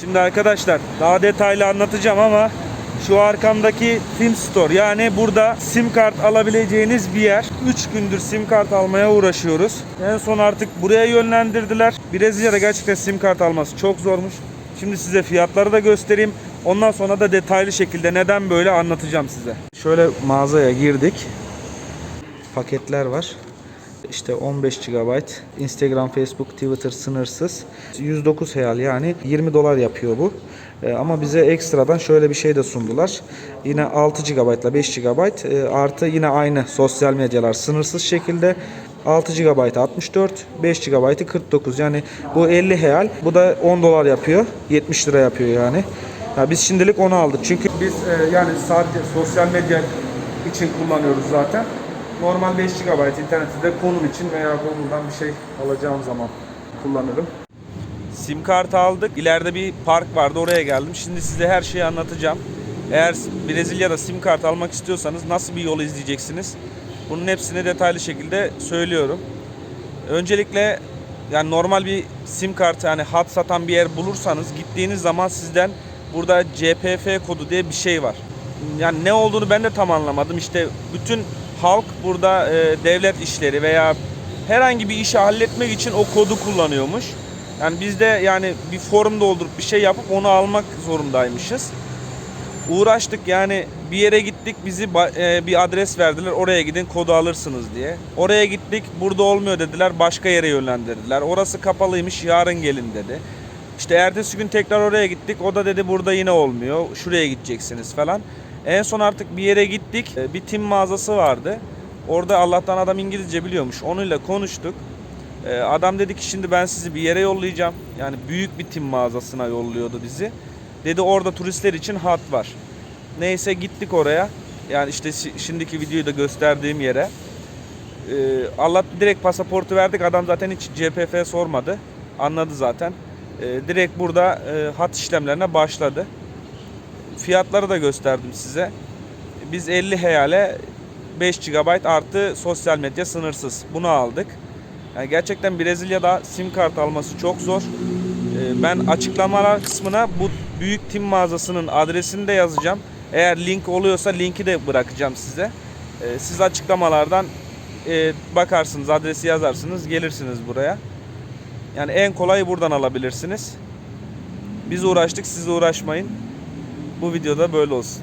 Şimdi arkadaşlar daha detaylı anlatacağım ama şu arkamdaki Film Store yani burada sim kart alabileceğiniz bir yer. 3 gündür sim kart almaya uğraşıyoruz. En son artık buraya yönlendirdiler. Brezilya'da gerçekten sim kart alması çok zormuş. Şimdi size fiyatları da göstereyim. Ondan sonra da detaylı şekilde neden böyle anlatacağım size. Şöyle mağazaya girdik. Paketler var. İşte 15 GB Instagram, Facebook, Twitter sınırsız. 109 hayal yani 20 dolar yapıyor bu. Ee, ama bize ekstradan şöyle bir şey de sundular. Yine 6 GB ile 5 GB artı yine aynı sosyal medyalar sınırsız şekilde 6 GB 64, 5 GB 49. Yani bu 50 hayal. Bu da 10 dolar yapıyor. 70 lira yapıyor yani. Ya biz şimdilik onu aldık. Çünkü biz e, yani sadece sosyal medya için kullanıyoruz zaten. Normal 5 GB interneti de konum için veya Google'dan bir şey alacağım zaman kullanırım. Sim kart aldık. İleride bir park vardı oraya geldim. Şimdi size her şeyi anlatacağım. Eğer Brezilya'da sim kart almak istiyorsanız nasıl bir yol izleyeceksiniz? Bunun hepsini detaylı şekilde söylüyorum. Öncelikle yani normal bir sim kartı yani hat satan bir yer bulursanız gittiğiniz zaman sizden burada CPF kodu diye bir şey var. Yani ne olduğunu ben de tam anlamadım. İşte bütün halk burada e, devlet işleri veya herhangi bir işi halletmek için o kodu kullanıyormuş. Yani biz de yani bir form doldurup bir şey yapıp onu almak zorundaymışız. Uğraştık yani bir yere gittik bizi e, bir adres verdiler oraya gidin kodu alırsınız diye. Oraya gittik burada olmuyor dediler başka yere yönlendirdiler. Orası kapalıymış yarın gelin dedi. İşte ertesi gün tekrar oraya gittik o da dedi burada yine olmuyor şuraya gideceksiniz falan. En son artık bir yere gittik E, bir tim mağazası vardı. Orada Allah'tan adam İngilizce biliyormuş onunla konuştuk. E, Adam dedi ki şimdi ben sizi bir yere yollayacağım. Yani büyük bir tim mağazasına yolluyordu bizi. Dedi orada turistler için hat var. Neyse gittik oraya. Yani işte şi- şimdiki videoyu da gösterdiğim yere. Ee, Allah direkt pasaportu verdik. Adam zaten hiç CPF sormadı. Anladı zaten. Ee, direkt burada e, hat işlemlerine başladı. Fiyatları da gösterdim size. Biz 50 heyale 5 GB artı sosyal medya sınırsız. Bunu aldık. Yani gerçekten Brezilya'da sim kart alması çok zor. Ee, Ben açıklamalar kısmına bu büyük tim mağazasının adresini de yazacağım. Eğer link oluyorsa linki de bırakacağım size. Ee, Siz açıklamalardan e, bakarsınız, adresi yazarsınız, gelirsiniz buraya. Yani en kolayı buradan alabilirsiniz. Biz uğraştık, siz uğraşmayın. Bu videoda böyle olsun.